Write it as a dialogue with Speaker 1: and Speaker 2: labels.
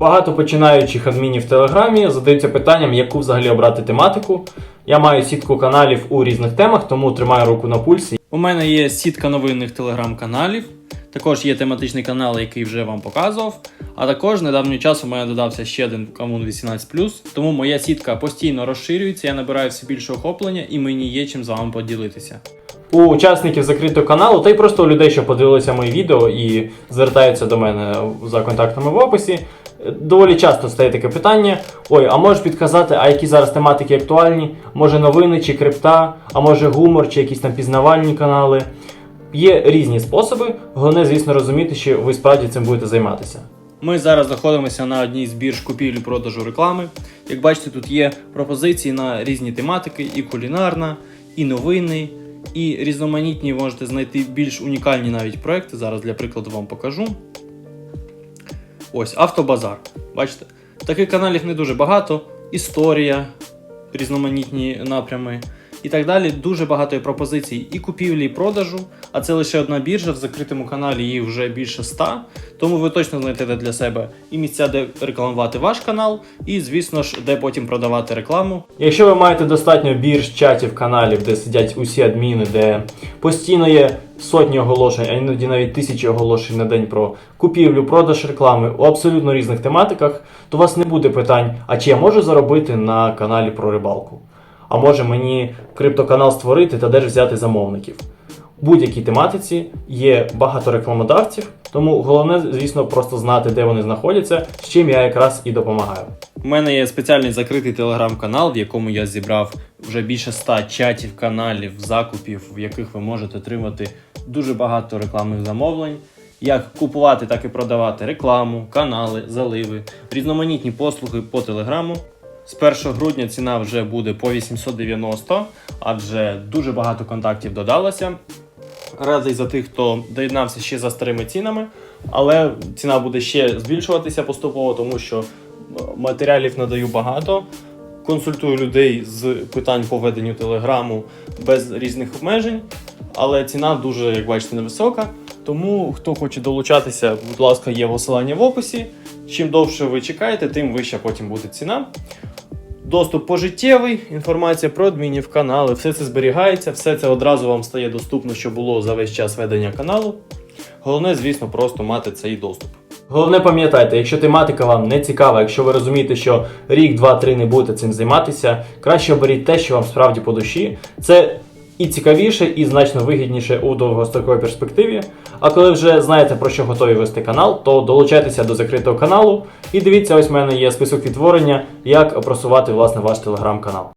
Speaker 1: Багато починаючих адмінів в Телеграмі задаються питанням, яку взагалі обрати тематику. Я маю сітку каналів у різних темах, тому тримаю руку на пульсі. У мене є сітка новинних телеграм-каналів. Також є тематичний канал, який вже вам показував. А також недавнім часом у мене додався ще один Комун 18+, тому моя сітка постійно розширюється, я набираю все більше охоплення і мені є чим з вами поділитися. У учасників закритого каналу, та й просто у людей, що подивилися мої відео і звертаються до мене за контактами в описі. Доволі часто стає таке питання: ой, а можеш підказати, а які зараз тематики актуальні? Може новини чи крипта, а може гумор, чи якісь там пізнавальні канали. Є різні способи. Головне, звісно, розуміти, що ви справді цим будете займатися. Ми зараз знаходимося на одній з бірж купівлі-продажу реклами. Як бачите, тут є пропозиції на різні тематики: і кулінарна, і новини, і різноманітні можете знайти більш унікальні навіть проекти. Зараз для прикладу вам покажу. Ось автобазар. Бачите? Таких каналів не дуже багато. Історія, різноманітні напрями і так далі. Дуже багато пропозицій і купівлі, і продажу. А це лише одна біржа в закритому каналі, їх вже більше ста. Тому ви точно знайдете для себе і місця, де рекламувати ваш канал, і, звісно ж, де потім продавати рекламу. Якщо ви маєте достатньо бірж, чатів, каналів, де сидять усі адміни, де постійно є сотні оголошень, а іноді навіть тисячі оголошень на день про купівлю, продаж реклами у абсолютно різних тематиках, то у вас не буде питань, а чи я можу заробити на каналі про рибалку? А може мені криптоканал створити та де ж взяти замовників? У будь-якій тематиці є багато рекламодавців, тому головне, звісно, просто знати, де вони знаходяться, з чим я якраз і допомагаю. У мене є спеціальний закритий телеграм-канал, в якому я зібрав вже більше ста чатів, каналів, закупів, в яких ви можете отримати дуже багато рекламних замовлень. Як купувати, так і продавати рекламу, канали, заливи, різноманітні послуги по телеграму. З 1 грудня ціна вже буде по 890, адже дуже багато контактів додалося. Радий за тих, хто доєднався ще за старими цінами, але ціна буде ще збільшуватися поступово, тому що е, матеріалів надаю багато. Консультую людей з питань по веденню телеграму без різних обмежень, але ціна дуже, як бачите, невисока. Тому хто хоче долучатися, будь ласка, є посилання в описі. Чим довше ви чекаєте, тим вища потім буде ціна. Доступ пожиттєвий, інформація про адмінів, канали, все це зберігається, все це одразу вам стає доступно, що було за весь час ведення каналу. Головне, звісно, просто мати цей доступ. Головне пам'ятайте, якщо тематика вам не цікава, якщо ви розумієте, що рік, два, три не будете цим займатися, краще оберіть те, що вам справді по душі. Це і цікавіше, і значно вигідніше у довгостроковій перспективі. А коли вже знаєте про що готові вести канал, то долучайтеся до закритого каналу і дивіться, ось в мене є список відтворення, як просувати власне ваш телеграм-канал.